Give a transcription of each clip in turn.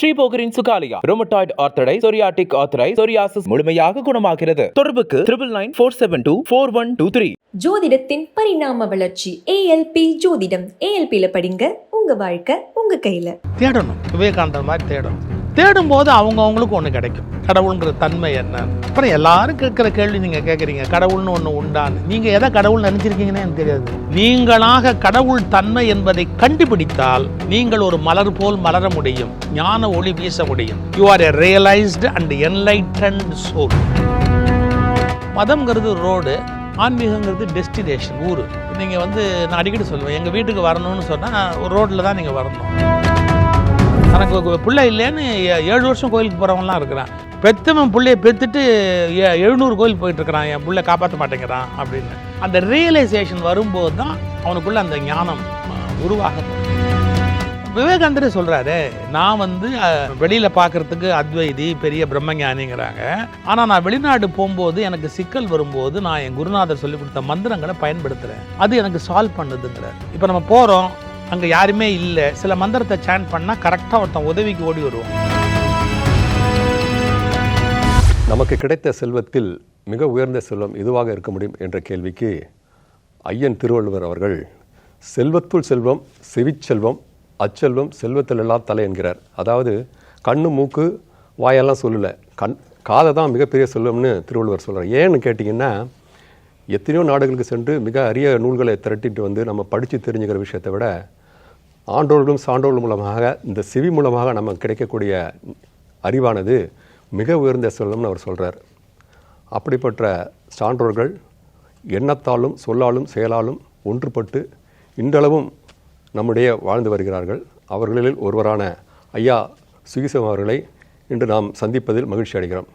ஸ்ரீபோகரின் சுகாலியா ரோமட்டாய்டு ஆர்த்தடை psoriatic ஆர்த்தரை psoriasis முழுமையாக குணமாகிறது. தொடர்புக்கு triple nine four seven two four one two three ஜோதிடத்தின் பரிணாம வளர்ச்சி ஏஎல்பி ஜோதிடம். ஏஎல்பியில படிங்க உங்க வாழ்க்கை உங்க கையில. தேடணும். விவேகானந்தர் மாதிரி தேடணும். தேடும் போது அவங்க அவங்களுக்கு ஒன்று கிடைக்கும். கடவுளுங்கிற தன்மை என்ன? அப்புறம் எல்லாரும் கேட்குற கேள்வி நீங்கள் கேட்குறீங்க. கடவுள்னு ஒன்று உண்டான்னு. நீங்கள் எதை கடவுள் நினச்சிருக்கீங்கன்னு எனக்கு தெரியாது. நீங்களாக கடவுள் தன்மை என்பதை கண்டுபிடித்தால் நீங்கள் ஒரு மலர் போல் மலர முடியும். ஞான ஒளி வீச முடியும். You are a realised and enlightened soul மதம்ங்கிறது road ஆன்மீகங்கிறது டெஸ்டினேஷன் ஊர். நீங்கள் வந்து நான் அடிக்கடி சொல்லுவேன் எங்கள் வீட்டுக்கு வரணும்னு சொன்னால் ஒரு ரோட்டில் தான் நீங்கள் வரணும். எனக்கு பிள்ளை இல்லைன்னு ஏ- ஏழு வருஷம் கோயிலுக்கு போகிறவங்களாம் இருக்கிறான். பெத்தவன் பிள்ளைய பெற்றுட்டு எ- எழுநூறு கோயில் போயிட்டுருக்கிறான். என் பிள்ளை காப்பாற்ற மாட்டேங்கிறான் அப்படின்னு. அந்த ரியலைசேஷன் வரும்போது தான் அவனுக்குள்ள அந்த ஞானம் உருவாகுது உருவாக விவேகானந்தரே சொல்றாரு நான் வந்து வெளியில் வெளியில அத்வைதி பெரிய பிரம்மஞானிங்கிறாங்க. ஆனால் நான் வெளிநாடு போகும்போது எனக்கு சிக்கல் வரும்போது நான் என் குருநாதர் சொல்லி கொடுத்த மந்திரங்களை பயன்படுத்துகிறேன் அது எனக்கு சால்வ் பண்ணுதுங்கிறார். இப்போ நம்ம போகிறோம் அங்கே யாருமே இல்லை. சில மந்திரத்தை சேன் பண்ணால் கரெக்டாக ஒருத்தன் உதவிக்கு ஓடி வருவான். நமக்கு கிடைத்த செல்வத்தில் மிக உயர்ந்த செல்வம் இதுவாக இருக்க முடியும் என்ற கேள்விக்கு ஐயன் திருவள்ளுவர் அவர்கள் செல்வத்துள் செல்வம் செவிச்செல்வம் அச்செல்வம் செல்வத்திலெல்லாம் தலை என்கிறார். அதாவது கண்ணு மூக்கு வாயெல்லாம் சொல்லலை. கண் காதை தான் மிகப்பெரிய செல்வம்னு திருவள்ளுவர் சொல்கிறார் ஏன்னு கேட்டிங்கன்னா எத்தனையோ நாடுகளுக்கு சென்று மிக அரிய நூல்களை திரட்டிட்டு வந்து நம்ம படித்து தெரிஞ்சுக்கிற விஷயத்தை விட ஆண்டோர்களும் சான்றோர்கள் மூலமாக இந்த செவி மூலமாக நமக்கு கிடைக்கக்கூடிய அறிவானது மிக உயர்ந்த செல்வம்னு அவர் சொல்கிறார் அப்படிப்பட்ட சான்றோர்கள் எண்ணத்தாலும் சொல்லாலும் செயலாலும் ஒன்றுபட்டு இன்றளவும் நம்முடைய வாழ்ந்து வருகிறார்கள். அவர்களில் ஒருவரான ஐயா சுகிசம் அவர்களை இன்று நாம் சந்திப்பதில் மகிழ்ச்சி அடைகிறோம்.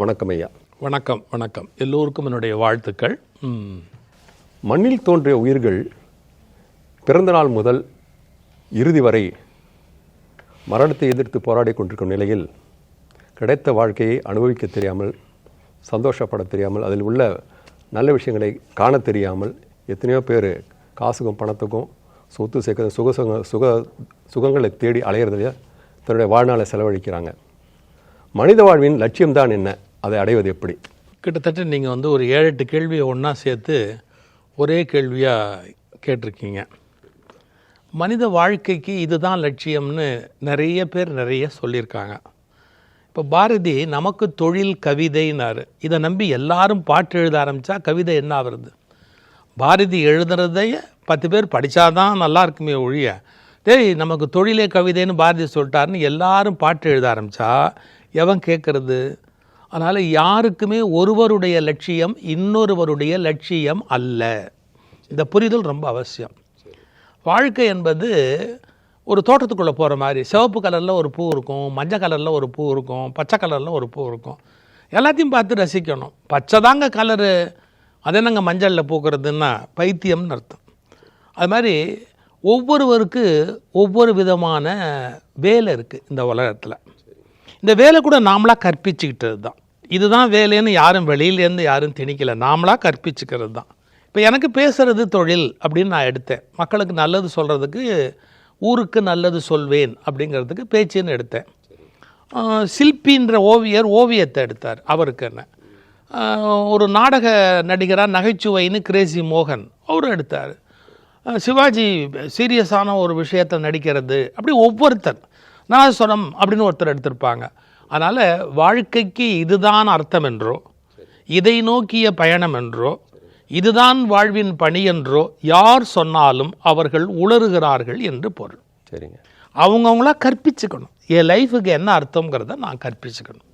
வணக்கம் ஐயா. வணக்கம் வணக்கம். எல்லோருக்கும் என்னுடைய வாழ்த்துக்கள். மண்ணில் தோன்றிய உயிர்கள் பிறந்த நாள் முதல் இறுதி வரை மரணத்தை எதிர்த்து போராடி கொண்டிருக்கும் நிலையில் கிடைத்த வாழ்க்கையை அனுபவிக்க தெரியாமல் சந்தோஷப்பட தெரியாமல் அதில் உள்ள நல்ல விஷயங்களை காண தெரியாமல் எத்தனையோ பேர் காசுக்கும் பணத்துக்கும் சொத்து சேர்க்க சுக சுக சுக சுகங்களை தேடி அலையிறதுல தன்னுடைய வாழ்நாளை செலவழிக்கிறாங்க. மனித வாழ்வின் லட்சியம்தான் என்ன? அதை அடைவது எப்படி? கிட்டத்தட்ட நீங்கள் வந்து ஒரு ஏழு எட்டு கேள்வியை ஒன்றா சேர்த்து ஒரே கேள்வியாக கேட்டிருக்கீங்க. மனித வாழ்க்கைக்கு இதுதான் லட்சியம்னு நிறைய பேர் நிறைய சொல்லியிருக்காங்க. இப்போ பாரதி நமக்கு தொழில் கவிதைனாரு. இதை நம்பி எல்லாரும் பாட்டு எழுத ஆரம்பித்தா கவிதை என்ன ஆகுறது? பாரதி எழுதுறதைய பத்து பேர் படித்தாதான் நல்லா இருக்குமே ஒழிய டேய் நமக்கு தொழிலே கவிதைன்னு பாரதி சொல்லிட்டாருன்னு எல்லாரும் பாட்டு எழுத ஆரம்பித்தா எவன் கேட்குறது அதனால் யாருக்குமே ஒருவருடைய லட்சியம் இன்னொருவருடைய லட்சியம் அல்ல. இந்த புரிதல் ரொம்ப அவசியம். வாழ்க்கை என்பது ஒரு தோட்டத்துக்குள்ளே போகிற மாதிரி. சிவப்பு கலரில் ஒரு பூ இருக்கும் மஞ்சள் கலரில் ஒரு பூ இருக்கும் பச்சை கலரில் ஒரு பூ இருக்கும். எல்லாத்தையும் பார்த்து ரசிக்கணும். பச்சை தாங்க கலரு. அது என்னங்க மஞ்சளில் பூக்கிறதுன்னா பைத்தியம்னு அர்த்தம். அது மாதிரி ஒவ்வொருவருக்கு ஒவ்வொரு விதமான வேலை இருக்குது இந்த உலகத்தில். இந்த வேலை கூட நாமளாக கற்பிச்சுக்கிட்டது தான் இதுதான் வேலைன்னு யாரும் வெளியிலேருந்து யாரும் திணிக்கலை. நாமளாக கற்பிச்சுக்கிறது தான் இப்போ எனக்கு பேசுகிறது தொழில் அப்படின்னு நான் எடுத்தேன். மக்களுக்கு நல்லது சொல்கிறதுக்கு ஊருக்கு நல்லது சொல்வேன் அப்படிங்கிறதுக்கு பேச்சுன்னு எடுத்தேன். சில்பின்ற ஓவியர் ஓவியத்தை எடுத்தார். அவருக்கு என்ன? ஒரு நாடக நடிகராக நகைச்சுவைன்னு கிரேசி மோகன் அவரும் எடுத்தார். சிவாஜி சீரியஸான ஒரு விஷயத்தை நடிக்கிறது. அப்படி ஒவ்வொருத்தர். நாதஸ்வரம் அப்படின்னு ஒருத்தர் எடுத்திருப்பாங்க. அதனால் வாழ்க்கைக்கு இதுதான் அர்த்தம் என்றோ இதை நோக்கிய பயணம் என்றோ இதுதான் வாழ்வின் பணி என்றோ யார் சொன்னாலும் அவர்கள் உளறுகிறார்கள் என்று பொருள். சரிங்க. அவங்கவுங்களா கற்பிச்சுக்கணும். என் லைஃபுக்கு என்ன அர்த்தங்கிறத நான் கற்பிச்சுக்கணும்.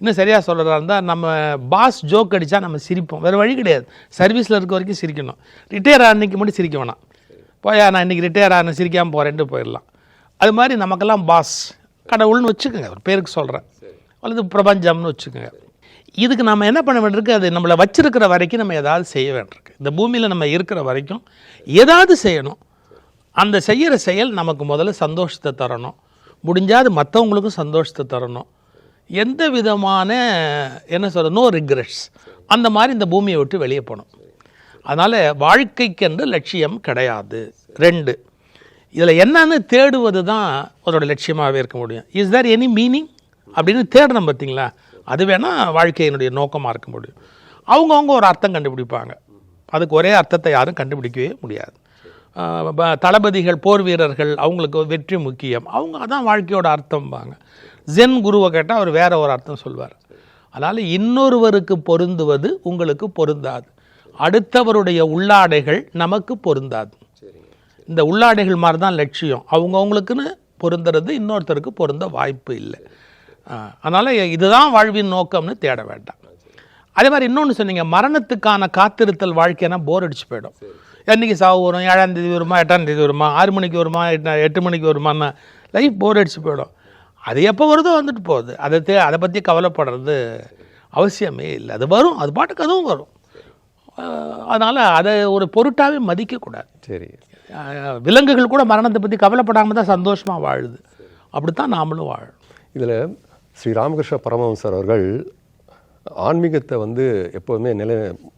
இன்னும் சரியாக சொல்கிறதா இருந்தால் நம்ம பாஸ் ஜோக் அடித்தா நம்ம சிரிப்போம். வேறு வழி கிடையாது. சர்வீஸில் இருக்க வரைக்கும் சிரிக்கணும். ரிட்டையர் அன்னைக்கு மட்டும் சிரிக்க வேணாம். போயா நான் இன்றைக்கி ரிட்டையர் ஆன சிரிக்காமல் போகிறேன்ட்டு போயிடலாம். அது மாதிரி நமக்கெல்லாம் பாஸ் கடவுள்னு வச்சுக்கோங்க. ஒரு பேருக்கு சொல்கிறேன் அல்லது பிரபஞ்சம்னு வச்சுக்கோங்க. இதுக்கு நம்ம என்ன பண்ண வேண்டியிருக்கு? அது நம்மளை வச்சிருக்கிற வரைக்கும் நம்ம ஏதாவது செய்ய வேண்டியிருக்கு. இந்த பூமியில் நம்ம இருக்கிற வரைக்கும் ஏதாவது செய்யணும். அந்த செய்கிற செயல் நமக்கு முதல்ல சந்தோஷத்தை தரணும். முடிஞ்சாது மற்றவங்களுக்கும் சந்தோஷத்தை தரணும். எந்த விதமான என்ன சொல்ற நோ ரிக்ரெட்ஸ் அந்த மாதிரி இந்த பூமியை விட்டு வெளியே போகணும். அதனால் வாழ்க்கைக்கென்று லட்சியம் கிடையாது. ரெண்டு இதில் என்னன்னு தேடுவது தான் அதோட லட்சியமாகவே இருக்க முடியும். இஸ் தேர் எனி மீனிங் அப்படின்னு தேடணும் பார்த்தீங்களா அது வேணால் வாழ்க்கையினுடைய நோக்கமாக இருக்க முடியும். அவங்கவுங்க ஒரு அர்த்தம் கண்டுபிடிப்பாங்க. அதுக்கு ஒரே அர்த்தத்தை யாரும் கண்டுபிடிக்கவே முடியாது. தளபதிகள் போர் வீரர்கள் அவங்களுக்கு வெற்றி முக்கியம். அவங்க அதான் வாழ்க்கையோட அர்த்தம்பாங்க. ஜென் குருவை கேட்டால் அவர் வேற ஒரு அர்த்தம் சொல்வார். அதனால் இன்னொருவருக்கு பொருந்துவது உங்களுக்கு பொருந்தாது. அடுத்தவருடைய உள்ளாடைகள் நமக்கு பொருந்தாது. இந்த உள்ளாடைகள் மாதிரி தான் லட்சியம். அவங்கவுங்களுக்குன்னு பொருந்துறது இன்னொருத்தருக்கு பொருந்த வாய்ப்பு இல்லை. அதனால் இதுதான் வாழ்வின் நோக்கம்னு தேட வேண்டாம். அதே மாதிரி இன்னொன்று சொன்னீங்க மரணத்துக்கான காத்திருத்தல் வாழ்க்கைனா போர் அடிச்சு போயிடும். என்னைக்கு சாவு வரும் ஏழாம் தேதி வருமா எட்டாம் தேதி வருமா ஆறு மணிக்கு வருமா எட்டு மணிக்கு வருமான்னு லைஃப் போர் அடிச்சு போயிடும். அது எப்போ வருதோ வந்துட்டு போகுது. அதை தே அதை பற்றி கவலைப்படுறது அவசியமே இல்லை. அது வரும் அது பாட்டுக்கு அதுவும் வரும். அதனால் அதை ஒரு பொருட்டாவே மதிக்கக்கூடாது. சரி. விலங்குகள் கூட மரணத்தை பற்றி கவலைப்படாமல் தான் சந்தோஷமாக வாழுது. அப்படித்தான் நாமளும் வாழணும். இதில் ஸ்ரீ ராமகிருஷ்ண பரமஹம்சர் அவர்கள் ஆன்மீகத்தை வந்து எப்போதுமே நிலை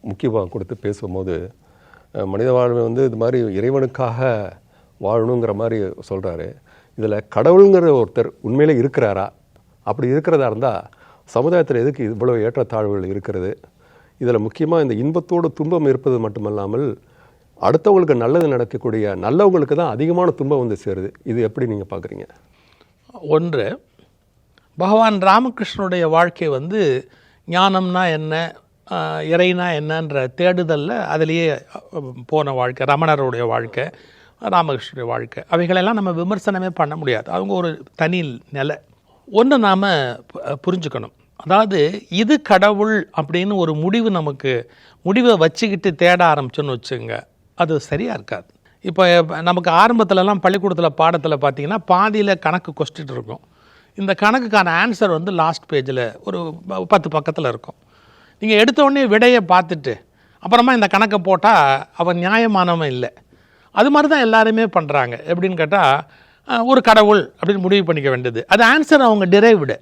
முக்கியத்துவம் கொடுத்து பேசும்போது மனித வாழ்வை வந்து இது மாதிரி இறைவனுக்காக வாழணுங்கிற மாதிரி சொல்கிறாரு இதில் கடவுளுங்கிற ஒருத்தர் உண்மையிலே இருக்கிறாரா? அப்படி இருக்கிறதா இருந்தால் சமுதாயத்தில் எதுக்கு இவ்வளோ ஏற்றத்தாழ்வுகள் இருக்கிறது? இதில் முக்கியமாக இந்த இன்பத்தோடு துன்பம் இருப்பது மட்டுமல்லாமல் அடுத்தவங்களுக்கு நல்லது நடக்கக்கூடிய நல்லவங்களுக்கு தான் அதிகமான துன்பம் வந்து சேருது. இது எப்படி நீங்கள் பார்க்குறீங்க ஒன்று பகவான் ராமகிருஷ்ணனுடைய வாழ்க்கை வந்து ஞானம்னா என்ன இறைனா என்னன்ற தேடுதலில் அதிலேயே போன வாழ்க்கை ரமணருடைய வாழ்க்கை ராமகிருஷ்ணனுடைய வாழ்க்கை. அவைகளெல்லாம் நம்ம விமர்சனமே பண்ண முடியாது. அவங்க ஒரு தனி நிலை. ஒன்று நாம் புரிஞ்சுக்கணும். அதாவது இது கடவுள் அப்படின்னு ஒரு முடிவு நமக்கு முடிவை வச்சுக்கிட்டு தேட ஆரம்பிச்சோன்னு வச்சுங்க அது சரியாக இருக்காது. இப்போ நமக்கு ஆரம்பத்துலலாம் பள்ளிக்கூடத்தில் பாடத்தில் பார்த்தீங்கன்னா பாதியில் கணக்கு கொஸ்டின் இருக்கும். இந்த கணக்குக்கான ஆன்சர் வந்து லாஸ்ட் பேஜில் ஒரு ப- பத்து பக்கத்தில் இருக்கும். நீங்கள் எடுத்தோடனே விடையை பார்த்துட்டு அப்புறமா இந்த கணக்கை போட்டால் அவன் நியாயமானவன் இல்லை. அது மாதிரி தான் எல்லாருமே பண்ணுறாங்க எப்படின்னு கேட்டால் ஒரு கடவுள் அப்படின்னு முடிவு பண்ணிக்க வேண்டியது. அது ஆன்சர் அவங்க டிரைவ்டு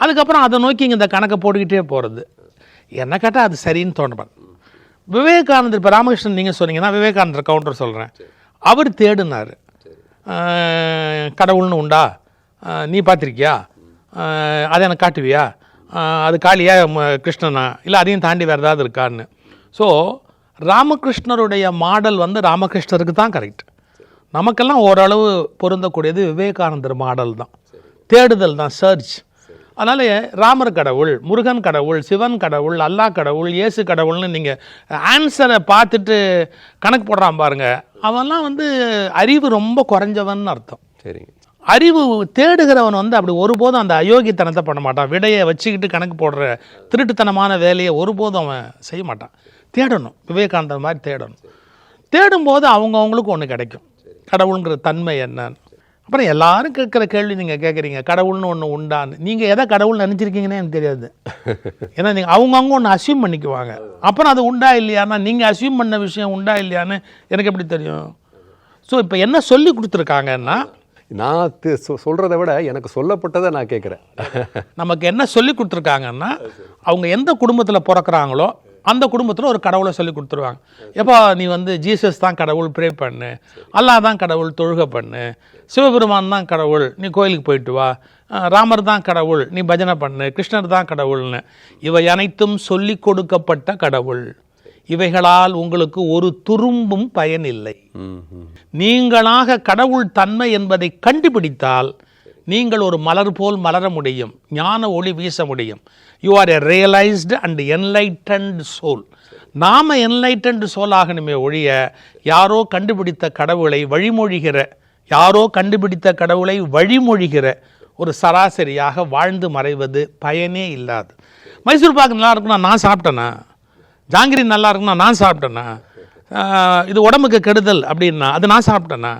அதுக்கப்புறம் அதை நோக்கி இங்கே இந்த கணக்கை போட்டுக்கிட்டே போகிறது என்ன கேட்டால் அது சரின்னு தோணுவேன் விவேகானந்தர் இப்போ ராமகிருஷ்ணன் நீங்கள் சொன்னீங்கன்னா விவேகானந்தர் கவுண்டர் சொல்கிறேன் அவர் தேடினார். கடவுள்னு உண்டா? நீ பார்த்துருக்கியா? அதை எனக்கு காட்டுவியா? அது காளியா ம- கிருஷ்ணனா? இல்லை அதையும் தாண்டி வேறு ஏதாவது இருக்கான்னு. ஸோ ராமகிருஷ்ணருடைய மாடல் வந்து ராமகிருஷ்ணருக்கு தான் கரெக்ட் நமக்கெல்லாம் ஓரளவு பொருந்தக்கூடியது விவேகானந்தர் மாடல் தான். தேடுதல் தான் சர்ச் அதனால் ராமர் கடவுள் முருகன் கடவுள் சிவன் கடவுள் அல்லாஹ் கடவுள் இயேசு கடவுள்னு நீங்கள் ஆன்சரை பார்த்துட்டு கணக்கு போடுறான் பாருங்கள் அவன்லாம் வந்து அறிவு ரொம்ப குறைஞ்சவன் அர்த்தம். சரிங்க. அறிவு தேடுகிறவன் வந்து அப்படி ஒருபோதும் அந்த அயோக்கியத்தனத்தை பண்ண மாட்டான். விடையை வச்சுக்கிட்டு கணக்கு போடுற திருட்டுத்தனமான வேலையை ஒருபோதும் அவன் செய்ய மாட்டான். தேடணும். விவேகானந்தர் மாதிரி தேடணும். தேடும்போது அவங்கவுங்களுக்கு ஒன்று கிடைக்கும். கடவுளுங்கிற தன்மை என்னன்னு. அப்புறம் எல்லாரும் கேட்குற கேள்வி நீங்கள் கேட்குறீங்க. கடவுள்னு ஒன்று உண்டான்னு. நீங்கள் எதை கடவுள் நினச்சிருக்கீங்கன்னே எனக்கு தெரியாது. ஏன்னா நீங்கள் அவங்கவுங்க ஒன்று அசியூம் பண்ணிக்குவாங்க. அப்புறம் அது உண்டா இல்லையானா நீங்கள் அசியூம் பண்ண விஷயம் உண்டா இல்லையான்னு எனக்கு எப்படி தெரியும்? ஸோ இப்போ என்ன சொல்லி கொடுத்துருக்காங்கன்னா நான் சொல்கிறத சொ- விட எனக்கு சொல்லப்பட்டதை நான் கேட்குறேன் நமக்கு என்ன சொல்லி கொடுத்துருக்காங்கன்னா அவங்க எந்த குடும்பத்தில் பிறக்கிறாங்களோ அந்த குடும்பத்தில் ஒரு கடவுளை சொல்லி கொடுத்துருவாங்க. எப்போ நீ வந்து ஜீசஸ் தான் கடவுள் ப்ரே பண்ணு. அல்லாஹ் தான் கடவுள் தொழுகை பண்ணு. சிவபெருமான் தான் கடவுள் நீ கோயிலுக்கு போயிட்டு வா. ராமர் தான் கடவுள் நீ பஜனை பண்ணு. கிருஷ்ணர் தான் கடவுள்னு. இவை அனைத்தும் சொல்லி கொடுக்கப்பட்ட கடவுள். இவைகளால் உங்களுக்கு ஒரு துரும்பும் பயனில்லை. நீங்களாக கடவுள் தன்மை என்பதை கண்டுபிடித்தால் நீங்கள் ஒரு மலர் போல் மலர முடியும் ஞான ஒளி வீச முடியும். You are a realised and enlightened soul நாம என்லைட்டன்ட் சோல் ஆகணுமே ஒழிய யாரோ கண்டுபிடித்த கடவுளை வழிமொழிகிற யாரோ கண்டுபிடித்த கடவுளை வழிமொழிகிற ஒரு சராசரியாக வாழ்ந்து மறைவது பயனே இல்லாது. மைசூர் பாக்கு நல்லா இருக்குன்னா நான் சாப்பிட்டேனா? ஜாங்கிரி நல்லா இருக்குன்னா நான் சாப்பிட்டேனா? ஆஹ் இது உடம்புக்கு கெடுதல் அப்படின்னா அது நான் சாப்பிட்டேனா?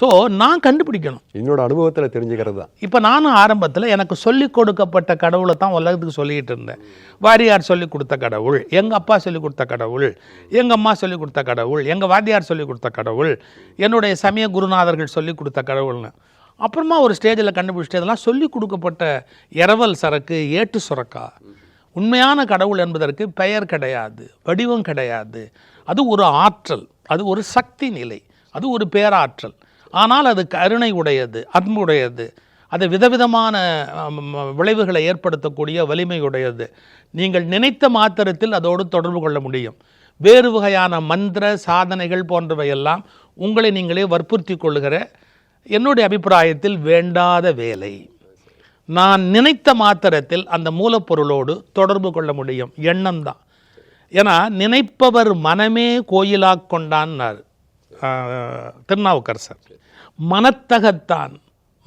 ஸோ நான் கண்டுபிடிக்கணும். என்னோட அனுபவத்தில் தெரிஞ்சுக்கிறது தான். இப்போ நானும் ஆரம்பத்தில் எனக்கு சொல்லி கொடுக்கப்பட்ட கடவுளை தான் உலகத்துக்கு சொல்லிக்கிட்டு இருந்தேன். வாரியார் சொல்லி கொடுத்த கடவுள் எங்கள் அப்பா சொல்லி கொடுத்த கடவுள் எங்கள் அம்மா சொல்லி கொடுத்த கடவுள் எங்கள் வாத்தியார் சொல்லி கொடுத்த கடவுள் என்னுடைய சமய குருநாதர்கள் சொல்லி கொடுத்த கடவுள்னு. அப்புறமா ஒரு ஸ்டேஜில் கண்டுபிடிச்சிட்டு இதெல்லாம் சொல்லி கொடுக்கப்பட்ட இரவல் சரக்கு ஏட்டு சுரக்கா. உண்மையான கடவுள் என்பதற்கு பெயர் கிடையாது வடிவம் கிடையாது. அது ஒரு ஆற்றல் அது ஒரு சக்தி நிலை அது ஒரு பேராற்றல். ஆனால் அது கருணை உடையது அன்புடையது அது விதவிதமான விளைவுகளை ஏற்படுத்தக்கூடிய வலிமையுடையது நீங்கள் நினைத்த மாத்திரத்தில் அதோடு தொடர்பு கொள்ள முடியும். வேறு வகையான மந்திர சாதனைகள் போன்றவையெல்லாம் உங்களை நீங்களே வற்புறுத்தி கொள்ளுகிற என்னுடைய அபிப்பிராயத்தில் வேண்டாத வேலை. நான் நினைத்த மாத்திரத்தில் அந்த மூலப்பொருளோடு தொடர்பு கொள்ள முடியும். எண்ணம் தான் ஏன்னா நினைப்பவர் மனமே கோயிலாக கொண்டான்னார். திருநாவுக்கரசர். மனத்தகத்தான்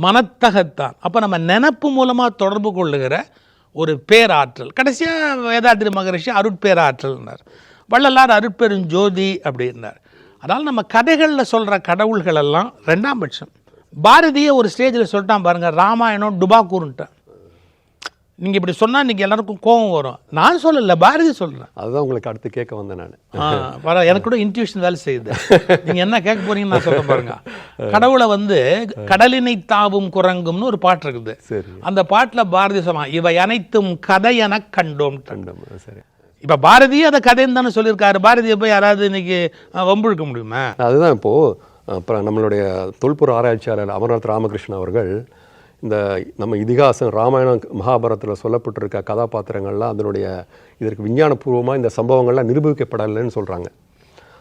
மனத்தகத்தான். அப்போ நம்ம நினப்பு மூலமாக தொடர்பு கொள்ளுகிற ஒரு பேராற்றல். கடைசியாக வேதாத்திரி மகரிஷி அருட்பேராற்றல்னார். வள்ளலார் அருட்பெருஞ்சோதி அப்படின்னார். அதனால் நம்ம கதைகளில் சொல்கிற கடவுள்கள் எல்லாம் ரெண்டாம் பட்சம். பாரதியை ஒரு ஸ்டேஜில் சொல்லிட்டான் பாருங்கள் ராமாயணம் டுபாக்கூர்ன்ட்டான் நீங்கள் இப்படி சொன்னால் இன்றைக்கி எல்லாருக்கும் கோபம் வரும். நான் சொல்லலை பாரதி சொல்கிறேன் அதுதான் உங்களுக்கு அடுத்து கேட்க வந்தேன் நான். ஆ, பரவா- எனக்கு கூட இன்ட்யூஷன் வேலை செய்யுது. நீங்க என்ன கேட்க போறீங்கன்னு நான் சொல்ல பாருங்க. கடவுளை வந்து கடலினை தாவும் குரங்கும்னு ஒரு பாட்டு இருக்குது. அந்த பாட்டுல பாரதி சொன்னான் இவை அனைத்தும் கதை என கண்டோம். கண்டம் சரி. இப்ப பாரதி அதை கதைன்னு தானே சொல்லியிருக்காரு. பாரதியை போய் யாராவது இன்னைக்கு வம்பிழுக்க முடியுமா? அதுதான் இப்போது அப்புறம் நம்மளுடைய தொல்புற ஆராய்ச்சியாளர் அமர்நாத் ராமகிருஷ்ணன் அவர்கள் இந்த நம்ம இதிகாசம் ராமாயணம் மகாபாரதத்தில் சொல்லப்பட்டிருக்க கதாபாத்திரங்கள்லாம் அதனுடைய இதற்கு விஞ்ஞானபூர்வமாக இந்த சம்பவங்கள்லாம் நிரூபிக்கப்படலைன்னு சொல்கிறாங்க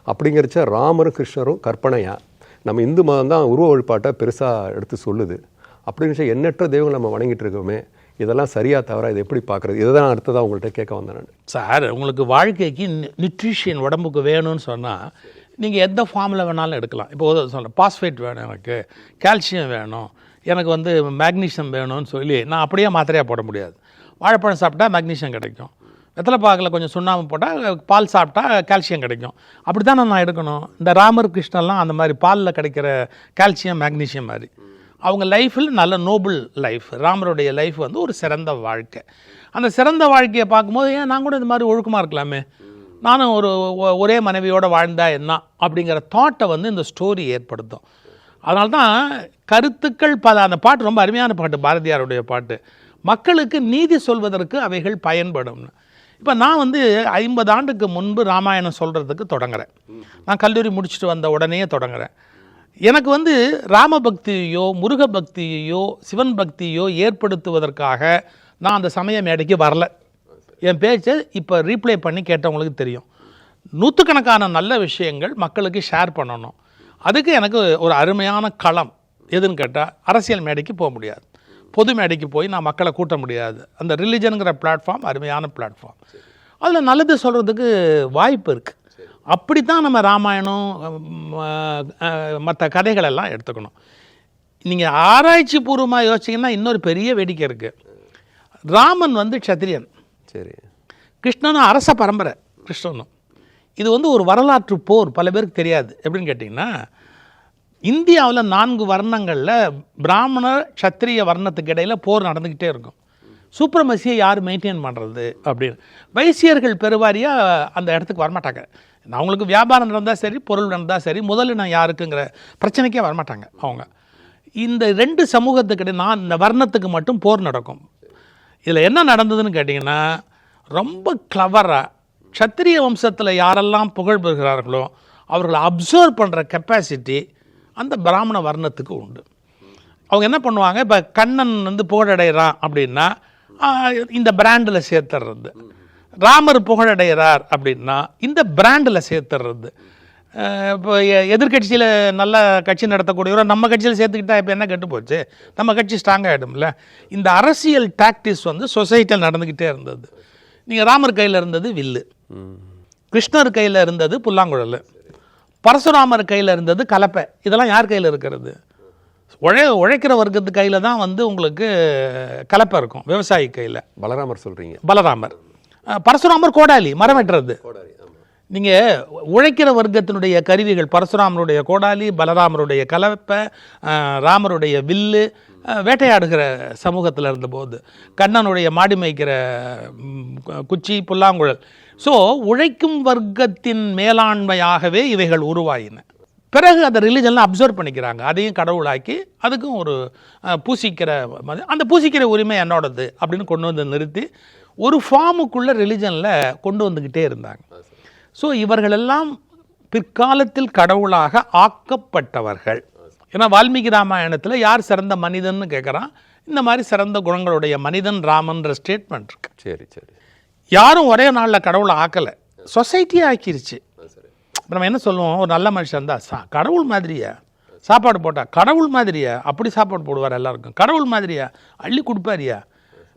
அப்படிங்கிறச்ச ராமரும் கிருஷ்ணரும் கற்பனையாக நம்ம இந்து மதம் தான் உருவ வழிபாட்டை பெருசாக எடுத்து சொல்லுது. அப்படின்னு எண்ணற்ற தெய்வங்கள் நம்ம வணங்கிட்டு இருக்கோமே இதெல்லாம் சரியாக தவிர இதை எப்படி பார்க்குறது? இதை தான் அடுத்ததாக உங்கள்கிட்ட கேட்க வந்தேன் நான். சார் உங்களுக்கு வாழ்க்கைக்கு நியூட்ரிஷியன் உடம்புக்கு வேணும்னு சொன்னால் நீங்கள் எந்த ஃபார்மில் வேணாலும் எடுக்கலாம். இப்போ சொல்கிறேன் பாஸ்பேட் வேணும் எனக்கு. கால்சியம் வேணும். எனக்கு வந்து மேக்னீஷியம் வேணும்னு சொல்லி நான் அப்படியே மாத்திரையாக போட முடியாது. வாழைப்பழம் சாப்பிட்டா மேக்னீஷியம் கிடைக்கும். வெத்தலை பாக்கில் கொஞ்சம் சுண்ணாம்பு போட்டால் பால் சாப்பிட்டா கால்சியம் கிடைக்கும். அப்படி தான் நான் எடுக்கணும்? இந்த ராமர் கிருஷ்ணெல்லாம் அந்த மாதிரி பாலில் கிடைக்கிற கால்சியம் மேக்னீஷியம் மாதிரி. அவங்க லைஃப்பில் நல்ல நோபல் லைஃப் ராமருடைய லைஃப் வந்து ஒரு சிறந்த வாழ்க்கை. அந்த சிறந்த வாழ்க்கையை பார்க்கும்போது ஏன் நான் கூட இந்த மாதிரி ஒழுக்கமாக இருக்கலாமே? நானும் ஒரு ஒ- ஒரே மனைவியோடு வாழ்ந்தா என்ன? அப்படிங்கிற தாட்டை வந்து இந்த ஸ்டோரி ஏற்படுத்தும். அதனால தான் கருத்துக்கள் பல அந்த பாட்டு ரொம்ப அருமையான பாட்டு பாரதியாருடைய பாட்டு. மக்களுக்கு நீதி சொல்வதற்கு அவைகள் பயன்படும்னு இப்போ நான் வந்து ஐம்பது ஆண்டுக்கு முன்பு ராமாயணம் சொல்கிறதுக்கு தொடங்குறேன். நான் கல்லூரி முடிச்சுட்டு வந்த உடனே தொடங்குறேன். எனக்கு வந்து ராம பக்தியையோ முருக பக்தியையோ சிவன் பக்தியோ ஏற்படுத்துவதற்காக நான் அந்த சமய மேடைக்கு வரலை. என் பேச்சை இப்போ ரீப்ளே பண்ணி கேட்டவங்களுக்கு தெரியும். நூற்றுக்கணக்கான நல்ல விஷயங்கள் மக்களுக்கு ஷேர் பண்ணணும். அதுக்கு எனக்கு ஒரு அருமையான களம். எதுன்னு கேட்டால் அரசியல் மேடைக்கு போக முடியாது. பொது மேடைக்கு போய் நான் மக்களை கூட்ட முடியாது. அந்த ரிலிஜனுங்கிற பிளாட்ஃபார்ம் அருமையான பிளாட்ஃபார்ம் அதில் நல்லது சொல்கிறதுக்கு வாய்ப்பு இருக்குது அப்படி தான் நம்ம ராமாயணம் மற்ற கதைகள் எல்லாம் எடுத்துக்கணும். நீங்கள் ஆராய்ச்சி பூர்வமாக யோசிச்சிங்கன்னா இன்னொரு பெரிய வேடிக்கை இருக்குது ராமன் வந்து க்ஷத்திரியன் சரி. கிருஷ்ணனும் அரச பரம்பரை கிருஷ்ணனும். இது வந்து ஒரு வரலாற்று போர் பல பேருக்கு தெரியாது. எப்படின்னு கேட்டிங்கன்னா இந்தியாவில் நான்கு வர்ணங்களில் பிராமணர் க்ஷத்திரிய வர்ணத்துக்கு இடையில் போர் நடந்துக்கிட்டே இருக்கும். சூப்ரமசியை யார் மெயின்டைன் பண்ணுறது அப்படின்னு. வைசியர்கள் பெருவாரியாக அந்த இடத்துக்கு வரமாட்டாங்க. அவங்களுக்கு வியாபாரம் நடந்தால் சரி பொருள் நடந்தால் சரி முதலினம் யாருக்குங்கிற பிரச்சனைக்கே வரமாட்டாங்க அவங்க. இந்த ரெண்டு சமூகத்துக்கு நான் இந்த வர்ணத்துக்கு மட்டும் போர் நடக்கும். இதில் என்ன நடந்ததுன்னு கேட்டிங்கன்னா ரொம்ப கிளவராக க்ஷத்திரிய வம்சத்தில் யாரெல்லாம் புகழ் பெறுகிறார்களோ அவர்களை அப்சர்வ் பண்ணுற கெப்பாசிட்டி அந்த பிராமண வர்ணத்துக்கு உண்டு. அவங்க என்ன பண்ணுவாங்க இப்போ கண்ணன் வந்து புகழடைகிறான் அப்படின்னா இந்த பிராண்டில் சேர்த்துறது. ராமர் புகழடைகிறார் அப்படின்னா இந்த பிராண்டில் சேர்த்துறது. இப்போ எதிர்கட்சியில் நல்ல கட்சி நடத்தக்கூடியவரை நம்ம கட்சியில் சேர்த்துக்கிட்டா இப்போ என்ன கெட்டு போச்சு? நம்ம கட்சி ஸ்ட்ராங் ஆகிடும்ல இந்த அரசியல் டாக்டிஸ் வந்து சொசைட்டியில் நடந்துக்கிட்டே இருந்தது. நீங்கள் ராமர் கையில் இருந்தது வில்லு. கிருஷ்ணர் கையில் இருந்தது புல்லாங்குழல். பரசுராமர் கையில் இருந்தது கலப்பை. இதெல்லாம் யார் கையில் இருக்கிறது? உழை உழைக்கிற வர்க்கத்து கையில் தான் வந்து உங்களுக்கு கலப்பை இருக்கும் விவசாயி கையில். பலராமர் சொல்கிறீங்க பலராமர். பரசுராமர் கோடாலி மரம் வெட்டுறது. நீங்கள் உழைக்கிற வர்க்கத்தினுடைய கருவிகள் பரசுராமருடைய கோடாலி பலராமருடைய கலப்பை ராமருடைய வில்லு வேட்டையாடுகிற சமூகத்தில் இருந்தபோது கண்ணனுடைய மாடி மேய்க்கிற குச்சி புல்லாங்குழல். ஸோ உழைக்கும் வர்க்கத்தின் மேலாண்மையாகவே இவைகள் உருவாயின. பிறகு அதை ரிலிஜன்லாம் அப்சர்வ் பண்ணிக்கிறாங்க. அதையும் கடவுளாக்கி அதுக்கும் ஒரு பூசிக்கிற மாதிரி அந்த பூசிக்கிற உரிமை என்னோடது அப்படின்னு கொண்டு வந்து நிறுத்தி ஒரு ஃபார்முக்குள்ளே ரிலிஜனில் கொண்டு வந்துக்கிட்டே இருந்தாங்க. ஸோ இவர்களெல்லாம் பிற்காலத்தில் கடவுளாக ஆக்கப்பட்டவர்கள். ஏன்னா வால்மீகி ராமாயணத்தில் யார் சிறந்த மனிதன்னு கேட்குறான் இந்த மாதிரி சிறந்த குணங்களுடைய மனிதன் ராமன்ற ஸ்டேட்மெண்ட் இருக்கு. சரி சரி. யாரும் ஒரே நாளில் கடவுளை ஆக்கலை. சொசைட்டியே ஆக்கிருச்சு. இப்ப நம்ம என்ன சொல்லுவோம்? ஒரு நல்ல மனுஷன் தான் சா கடவுள் மாதிரியா? சாப்பாடு போட்டா கடவுள் மாதிரியா? அப்படி சாப்பாடு போடுவார் எல்லாருக்கும். கடவுள் மாதிரியா? அள்ளி கொடுப்பாரியா?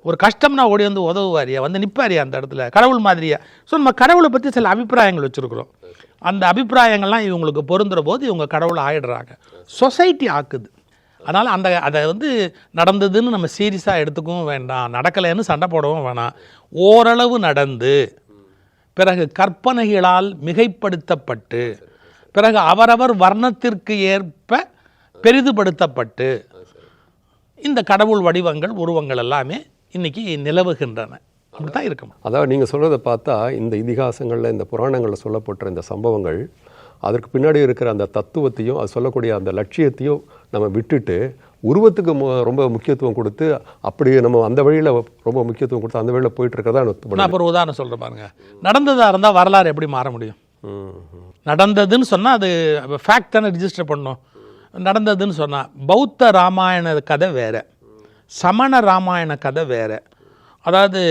ஒரு கஷ்டம்னா ஓடி வந்து உதவுவாரியா? வந்து நிற்பாரியா அந்த இடத்துல? கடவுள் மாதிரியா? ஸோ நம்ம கடவுளை பற்றி சில அபிப்பிராயங்கள் வச்சுருக்குறோம். அந்த அபிப்பிராயங்கள்லாம் இவங்களுக்கு பொருந்துகிற போது இவங்க கடவுள் ஆயிடுறாங்க. சொசைட்டி ஆக்குது. அதனால் அந்த அதை வந்து நடந்ததுன்னு நம்ம சீரியஸாக எடுத்துக்கவும் வேண்டாம். நடக்கலைன்னு சண்டை போடவும் வேணாம். ஓரளவு நடந்து பிறகு கற்பனைகளால் மிகைப்படுத்தப்பட்டு பிறகு அவரவர் வர்ணத்திற்கு ஏற்ப பெரிதுபடுத்தப்பட்டு இந்த கடவுள் வடிவங்கள் உருவங்கள் எல்லாமே இன்னைக்கு நிலவுகின்றன. அப்படித்தான் இருக்கும்? அதாவது நீங்கள் சொல்கிறத பார்த்தா இந்த இதிகாசங்களில் இந்த புராணங்களில் சொல்லப்பட்ட இந்த சம்பவங்கள் அதற்கு பின்னாடி இருக்கிற அந்த தத்துவத்தையும் அது சொல்லக்கூடிய அந்த லட்சியத்தையும் நம்ம விட்டுட்டு உருவத்துக்கு ரொம்ப முக்கியத்துவம் கொடுத்து அப்படி நம்ம அந்த வழியில் ரொம்ப முக்கியத்துவம் கொடுத்து அந்த வழியில் போயிட்டு இருக்கிறதா நான் இப்போ ஒரு உதாரணம் சொல்கிறேன் பாருங்க. நடந்ததாக இருந்தால் வரலாறு எப்படி மாற முடியும். நடந்ததுன்னு சொன்னால் அது ஃபேக்ட் தானே ரிஜிஸ்டர் பண்ணணும். நடந்ததுன்னு சொன்னால் பௌத்த ராமாயண கதை வேற. சமண ராமாயண கதை வேறு. அதாவது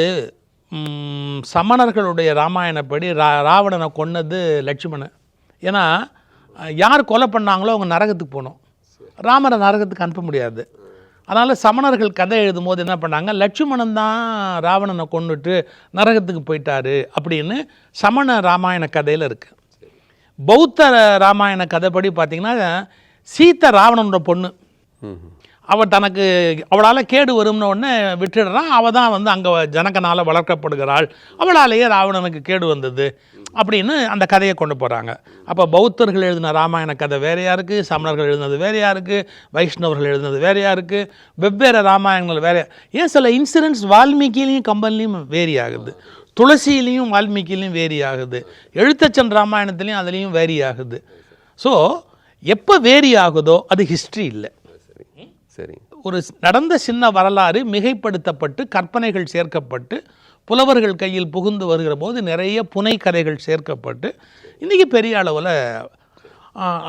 சமணர்களுடைய ராமாயணப்படி ரா ராவணனை கொன்னது லட்சுமணன். ஏன்னா யார் கொலை பண்ணாங்களோ அவங்க நரகத்துக்கு போகணும் ராமரை நரகத்துக்கு அனுப்ப முடியாது. அதனால் சமணர்கள் கதை எழுதும் போது என்ன பண்ணாங்க லட்சுமணன் தான் ராவணனை கொண்டுட்டு நரகத்துக்கு போயிட்டாரு அப்படின்னு சமண ராமாயண கதையில் இருக்குது பௌத்த ராமாயண கதைப்படி பார்த்திங்கன்னா சீத்தை ராவணனோட பொண்ணு. அவள் தனக்கு அவளால் கேடு வரும்னு ஒன்று விட்டுடுறான். அவள் தான் வந்து அங்கே ஜனகனால் வளர்க்கப்படுகிறாள். அவளாலேயே ராவணனுக்கு கேடு வந்தது அப்படின்னு அந்த கதையை கொண்டு போகிறாங்க அப்போ பௌத்தர்கள் எழுதின ராமாயண கதை வேறையாக இருக்குது சமணர்கள் எழுதினது வேறையாக இருக்குது வைஷ்ணவர்கள் எழுதினது வேறையாக இருக்குது வெவ்வேறு ராமாயணங்கள் வேற ஏன் சில இன்சிடென்ட்ஸ் வால்மீகிலையும் கம்பன்லேயும் வேரி ஆகுது துளசியிலையும் வால்மீகிலையும் வேரி ஆகுது எழுத்தச்சன் ராமாயணத்துலேயும் அதுலேயும் வேரி ஆகுது ஸோ எப்போ வேரி ஆகுதோ அது ஹிஸ்ட்ரி இல்லை. சரி. ஒரு நடந்த சின்ன வரலாறு மிகைப்படுத்தப்பட்டு கற்பனைகள் சேர்க்கப்பட்டு புலவர்கள் கையில் புகுந்து வருகிற போது நிறைய புனை கதைகள் சேர்க்கப்பட்டு இன்றைக்கி பெரிய அளவில்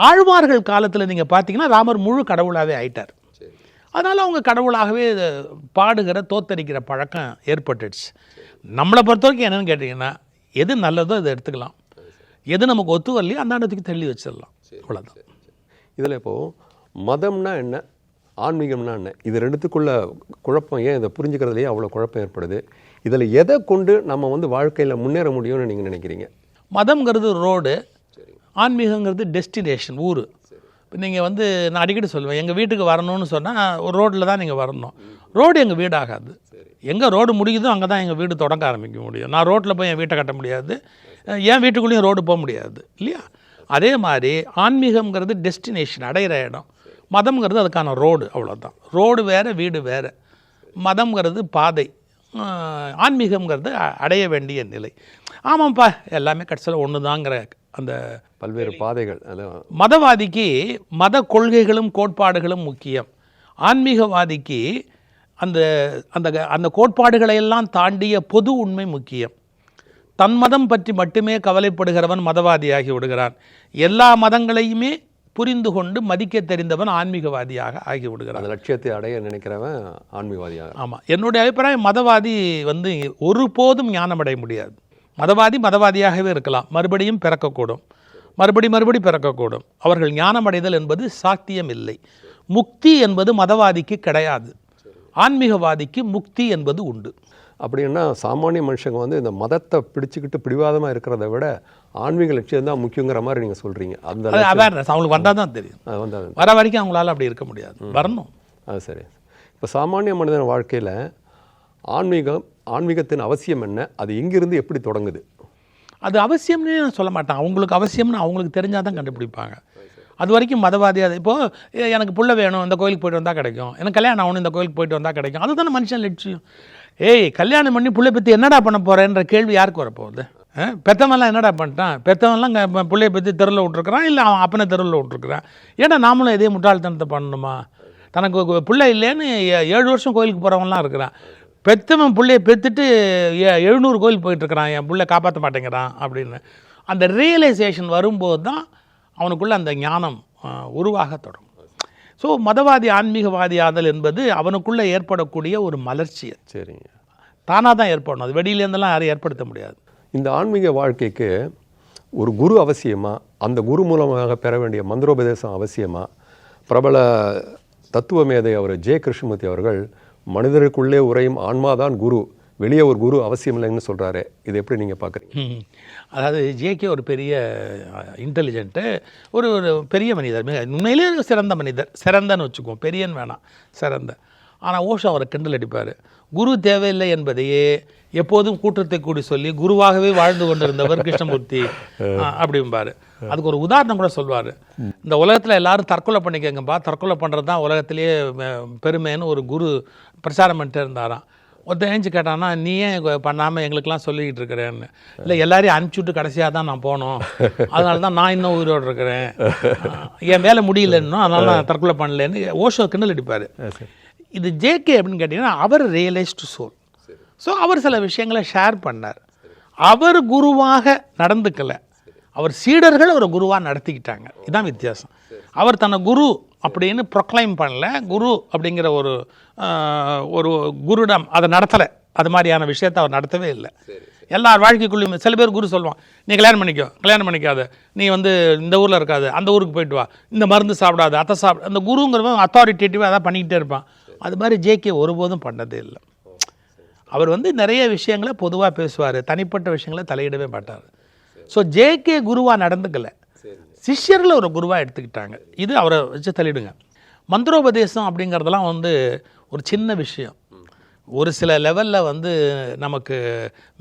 ஆழ்வார்கள் காலத்தில் நீங்கள் பார்த்தீங்கன்னா ராமர் முழு கடவுளாகவே ஆயிட்டார். அதனால் அவங்க கடவுளாகவே பாடுகிற தோத்தரிக்கிற பழக்கம் ஏற்பட்டுடுச்சு. நம்மளை பொறுத்த வரைக்கும் என்னென்னு கேட்டிங்கன்னா எது நல்லதோ அதை எடுத்துக்கலாம். எது நமக்கு ஒத்து வரலையோ அந்த இடத்துக்கு தள்ளி வச்சிடலாம். அவ்வளோதான் இதில் இப்போது மதம்னா என்ன? ஆன்மீகம்னா என்ன? இது ரெண்டுத்துக்குள்ள குழப்பம் ஏன் இதை புரிஞ்சுக்கிறதுலையே அவ்வளோ குழப்பம் ஏற்படுது? இதில் எதை கொண்டு நம்ம வந்து வாழ்க்கையில் முன்னேற முடியும்னு நீங்கள் நினைக்கிறீங்க? மதம்ங்கிறது ரோடு ஆன்மீகங்கிறது டெஸ்டினேஷன் ஊர். இப்போ நீங்கள் வந்து நான் அடிக்கடி சொல்லுவேன் எங்கள் வீட்டுக்கு வரணும்னு சொன்னால் ஒரு ரோட்டில் தான் நீங்கள் வரணும். ரோடு எங்கள் வீடு ஆகாது. எங்கே ரோடு முடியுதோ அங்கே தான் எங்கள் வீடு தொடங்க ஆரம்பிக்க முடியும். நான் ரோட்டில் போய் என் வீட்டை கட்ட முடியாது. என் வீட்டுக்குள்ளேயும் ரோடு போக முடியாது இல்லையா? அதே மாதிரி ஆன்மீகம்ங்கிறது டெஸ்டினேஷன் அடையிற இடம். மதம்ங்கிறது அதுக்கான ரோடு அவ்வளோதான் ரோடு வேறு வீடு வேறு. மதம்ங்கிறது பாதை. ஆன்மீகம்ங்கிறது அடைய வேண்டிய நிலை. ஆமாம்ப்பா எல்லாமே கடைசியில் ஒன்று தாங்கிற அந்த பல்வேறு பாதைகள் மதவாதிக்கு மத கொள்கைகளும் கோட்பாடுகளும் முக்கியம். ஆன்மீகவாதிக்கு அந்த அந்த அந்த கோட்பாடுகளை எல்லாம் தாண்டிய பொது உண்மை முக்கியம். தன் மதம் பற்றி மட்டுமே கவலைப்படுகிறவன் மதவாதியாகி விடுகிறான். எல்லா மதங்களையுமே புரிந்து கொண்டு மதிக்க தெரிந்தவன் ஆன்மீகவாதியாக ஆகி விடுகிறான் அந்த லட்சியத்தை அடைய நினைக்கிறவன் ஆன்மீகவாதியாக. ஆமாம் என்னுடைய அபிப்பிராயம் மதவாதி வந்து ஒருபோதும் ஞானம் அடைய முடியாது. மதவாதி மதவாதியாகவே இருக்கலாம். மறுபடியும் பிறக்கக்கூடும். மறுபடி மறுபடி பிறக்கக்கூடும். அவர்கள் ஞானம் அடைதல் என்பது சாத்தியம் இல்லை. முக்தி என்பது மதவாதிக்கு கிடையாது. ஆன்மீகவாதிக்கு முக்தி என்பது உண்டு. அப்படின்னா சாமானிய மனுஷங்க வந்து இந்த மதத்தை பிடிச்சுக்கிட்டு பிடிவாதமாக இருக்கிறத விட ஆன்மீக லட்சியம் தான் முக்கியங்கிற மாதிரி நீங்கள் சொல்கிறீங்க அந்த அவேர்னஸ் அவங்களுக்கு வந்தால் தான் தெரியும். அது வந்து அது வர வரைக்கும் அவங்களால அப்படி இருக்க முடியாது. வரணும். அது சரி. இப்போ சாமானிய மனிதன் வாழ்க்கையில் ஆன்மீகம் ஆன்மீகத்தின் அவசியம் என்ன? அது எங்கிருந்து எப்படி தொடங்குது? அது அவசியம்னே நான் சொல்ல மாட்டேன். அவங்களுக்கு அவசியம்னு அவங்களுக்கு தெரிஞ்சால் தான் கண்டுபிடிப்பாங்க. அது வரைக்கும் மதவாதி அது இப்போது எனக்கு புள்ள வேணும் இந்த கோயிலுக்கு போயிட்டு வந்தால் கிடைக்கும். எனக்கு கல்யாணம் ஆகணும் இந்த கோயிலுக்கு போயிட்டு வந்தால் கிடைக்கும். அதுதானே மனுஷன் லட்சியம். ஏய் கல்யாணம் பண்ணி புள்ளை பற்றி என்னடா பண்ண போகிறேன்ற கேள்வி யாருக்கு வரப்போகுது? பெத்தவன்லாம் என்னடா பண்ணிட்டான்? பெத்தவன்லாம் பிள்ளைய பற்றி தெருவில் விட்ருக்குறான் இல்லை அவன் அப்பனை தெருவில் விட்ருக்குறான் ஏன்னா நாமளும் இதே முட்டாள்தனத்தை பண்ணணுமா? தனக்கு பிள்ளை இல்லைன்னு ஏழு வருஷம் கோயிலுக்கு போகிறவன்லாம் இருக்கிறான். பெத்தவன் பிள்ளைய பெற்றுட்டு எழுநூறு கோயில் போயிட்டுருக்கிறான் என் பிள்ளை காப்பாற்ற மாட்டேங்கிறான் அப்படின்னு. அந்த ரியலைசேஷன் வரும்போது தான் அவனுக்குள்ள அந்த ஞானம் உருவாக தொடங்கும். ஸோ மதவாதி ஆன்மீகவாதி ஆதல் என்பது அவனுக்குள்ளே ஏற்படக்கூடிய ஒரு மலர்ச்சி. சரிங்க. தானாக தான் ஏற்படணும். அது வெளியிலேருந்தெல்லாம் யாரும் ஏற்படுத்த முடியாது. இந்த ஆன்மீக வாழ்க்கைக்கு ஒரு குரு அவசியமாக அந்த குரு மூலமாக பெற வேண்டிய மந்திரோபதேசம் அவசியமாக பிரபல தத்துவ மேதை அவர் ஜே கிருஷ்ணமூர்த்தி அவர்கள் மனிதருக்குள்ளே உரையும் ஆன்மாதான் குரு வெளியே ஒரு குரு அவசியம் இல்லைன்னு சொல்கிறாரு இது எப்படி நீங்கள் பார்க்குறீங்க அதாவது ஜேகே ஒரு பெரிய இன்டெலிஜென்ட்டு ஒரு ஒரு பெரிய மனிதர். மிக ஒரு சிறந்த மனிதர். சிறந்தன்னு வச்சுக்குவோம். பெரியன் வேணாம். சிறந்த. ஆனால் ஓஷோ அவரை கிண்டல் அடிப்பார். குரு தேவையில்லை என்பதையே எப்போதும் கூட்டத்தை கூடி சொல்லி குருவாகவே வாழ்ந்து கொண்டிருந்தவர் கிருஷ்ணமூர்த்தி. அப்படிம்பாரு. அதுக்கு ஒரு உதாரணம் கூட சொல்வார். இந்த உலகத்தில் எல்லாரும் தற்கொலை பண்ணிக்கங்கப்பா தற்கொலை பண்ணுறது தான் உலகத்திலேயே பெருமைன்னு ஒரு குரு பிரச்சாரம் பண்ணிட்டு இருந்தாராம். ஒருத்தன் ஏஞ்சி கேட்டான்னா நீ ஏன் இங்க பண்ணாம எங்களுக்கெல்லாம் சொல்லிக்கிட்டு இருக்கிறேன்னு? இல்லை எல்லாரையும் அனுப்பிச்சி விட்டு கடைசியாக தான் நான் போனோம். அதனால தான் நான் இன்னும் உயிரோடு இருக்கிறேன். என் வேலை முடியலன்னு அதனால நான் தற்கொலை பண்ணலன்னு. ஓஷோ கிண்டல் அடிப்பார். இது ஜேகே அப்படின்னு கேட்டிங்கன்னா அவர் ரியலைஸ்டு சோல் ஸோ அவர் சில விஷயங்களை ஷேர் பண்ணார். அவர் குருவாக நடந்துக்கல. அவர் சீடர்கள் ஒரு குருவாக நடத்திக்கிட்டாங்க. இதுதான் வித்தியாசம். அவர் தன்னை குரு அப்படின்னு ப்ரொக்ளைம் பண்ணல. குரு அப்படிங்கிற ஒரு ஒரு குருடம் அதை நடத்தலை. அது மாதிரியான விஷயத்தை அவர் நடத்தவே இல்லை. எல்லார் வாழ்க்கைக்குள்ளேயும் சில பேர் குரு சொல்லுவான் நீ கல்யாணம் பண்ணிக்கோ கல்யாணம் பண்ணிக்காத. நீ வந்து இந்த ஊரில் இருக்காது. அந்த ஊருக்கு போயிட்டு வா. இந்த மருந்து சாப்பிடாத அத்தை சாப்பிட அந்த குருங்கிறவன் அத்தாரிட்டேட்டிவாக அதான் பண்ணிக்கிட்டே இருப்பான். அது மாதிரி ஜேகே ஒருபோதும் பண்ணதே இல்லை. அவர் வந்து நிறைய விஷயங்களை பொதுவாக பேசுவார். தனிப்பட்ட விஷயங்களை தலையிடவே மாட்டார். ஸோ ஜேகே குருவாக நடந்துக்கல. சிஷ்யர்களை ஒரு குருவாக எடுத்துக்கிட்டாங்க. இது அவரை வச்சு தள்ளிடுங்க. மந்திரோபதேசம் அப்படிங்கிறதெல்லாம் வந்து ஒரு சின்ன விஷயம். ஒரு சில லெவலில் வந்து நமக்கு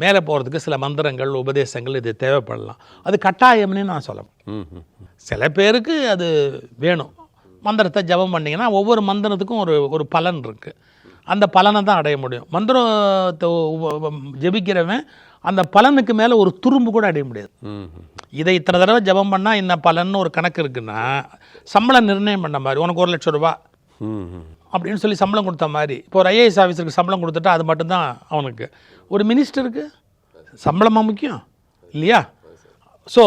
மேலே போகிறதுக்கு சில மந்திரங்கள் உபதேசங்கள் இது தேவைப்படலாம். அது கட்டாயம்னு நான் சொல்ல மாட்டேன். ம் ம் சில பேருக்கு அது வேணும். மந்திரத்தை ஜெபம் பண்ணிங்கன்னா ஒவ்வொரு மந்திரத்துக்கும் ஒரு ஒரு பலன் இருக்குது அந்த பலனை தான் அடைய முடியும். மந்திரத்தை ஜெபிக்கிறவன் அந்த பலனுக்கு மேலே ஒரு துரும்பு கூட அடைய முடியாது. இதை இத்தனை தடவை ஜெபம் பண்ணால் என்ன பலன்னு ஒரு கணக்கு இருக்குன்னா சம்பளம் நிர்ணயம் பண்ண மாதிரி உனக்கு ஒரு லட்சம் ரூபா அப்படின்னு சொல்லி சம்பளம் கொடுத்த மாதிரி இப்போ ஒரு ஐஏஎஸ் ஆஃபீஸருக்கு சம்பளம் கொடுத்துட்டா அது மட்டும்தான் அவனுக்கு. ஒரு மினிஸ்டருக்கு சம்பளமா முக்கியம் இல்லையா? ஸோ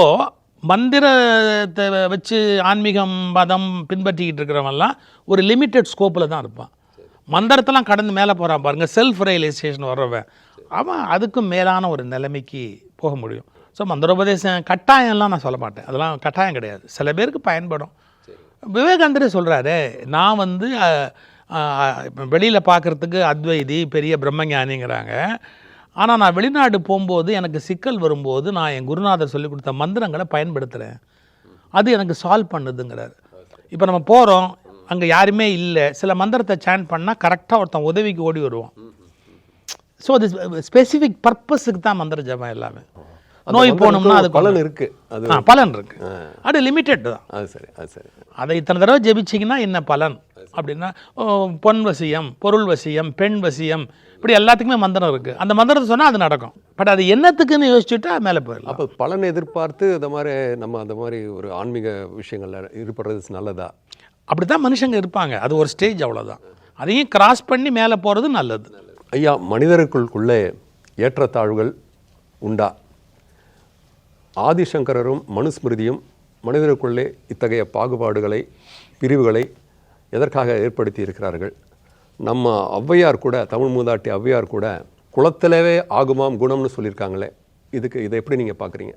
மந்திரத்தை வச்சு ஆன்மீகம் மதம் பின்பற்றிக்கிட்டு இருக்கிறவன்லாம் ஒரு லிமிட்டெட் ஸ்கோப்பில் தான் இருப்பான். மந்திரத்தெல்லாம் கடந்து மேலே போகிறான் பாருங்கள் செல்ஃப் ரியலைசேஷன் வர்றவன். அவன் அதுக்கும் மேலான ஒரு நிலைமைக்கு போக முடியும். ஸோ மந்திரோபதேசம் கட்டாயம்லாம் நான் சொல்ல மாட்டேன். அதெல்லாம் கட்டாயம் கிடையாது. சில பேருக்கு பயன்படும். விவேகானந்தரே சொல்கிறாரு நான் வந்து வெளியில் பார்க்குறதுக்கு அத்வைதி பெரிய பிரம்மஞானிங்கிறாங்க. ஆனால் நான் வெளிநாடு போகும்போது எனக்கு சிக்கல் வரும்போது நான் என் குருநாதர் சொல்லி கொடுத்த மந்திரங்களை பயன்படுத்துகிறேன் அது எனக்கு சால்வ் பண்ணுதுங்கிறாரு. இப்போ நம்ம போகிறோம் அங்கே யாருமே இல்லை. சில மந்திரத்தை சேன் பண்ணால் கரெக்டாக ஒருத்தன் உதவிக்கு ஓடி வருவான். ஸோ அது ஸ்பெசிஃபிக் பர்பஸுக்கு தான் மந்திர ஜபம் எல்லாமே. நோய் போகணும்னா அது பலன் இருக்கு. அது ஆ பலன் இருக்கு. அது லிமிட்டெட் தான். அது சரி அது சரி. அதை இத்தனை தடவை ஜெபிச்சிங்கன்னா என்ன பலன்? அப்படின்னா பொன் வசியம் பொருள் வசியம் பெண் வசியம் இப்படி எல்லாத்துக்குமே மந்திரம் இருக்குது அந்த மந்திரத்தை சொன்னால் அது நடக்கும். பட் அது என்னத்துக்குன்னு யோசிச்சுட்டா மேலே போயிடலாம். அப்போ பலன் எதிர்பார்த்து அந்த மாதிரி நம்ம அந்த மாதிரி ஒரு ஆன்மீக விஷயங்கள்ல ஈடுபடுறது நல்லதா? அப்படி தான் மனுஷங்க இருப்பாங்க. அது ஒரு ஸ்டேஜ் அவ்வளோதான் அதையும் கிராஸ் பண்ணி மேலே போகிறது நல்லது. ஐயா மனிதருக்குள்ளே ஏற்றத்தாழ்வுகள் உண்டா? ஆதிசங்கரரும் மனுஸ்மிருதியும் மனிதருக்குள்ளே இத்தகைய பாகுபாடுகளை பிரிவுகளை எதற்காக ஏற்படுத்தி இருக்கிறார்கள்? நம்ம ஔவையார் கூட தமிழ் மூதாட்டி ஔவையார் கூட குளத்திலவே ஆகுமாம் குணம்னு சொல்லியிருக்காங்களே. இதுக்கு இதை எப்படி நீங்கள் பார்க்குறீங்க?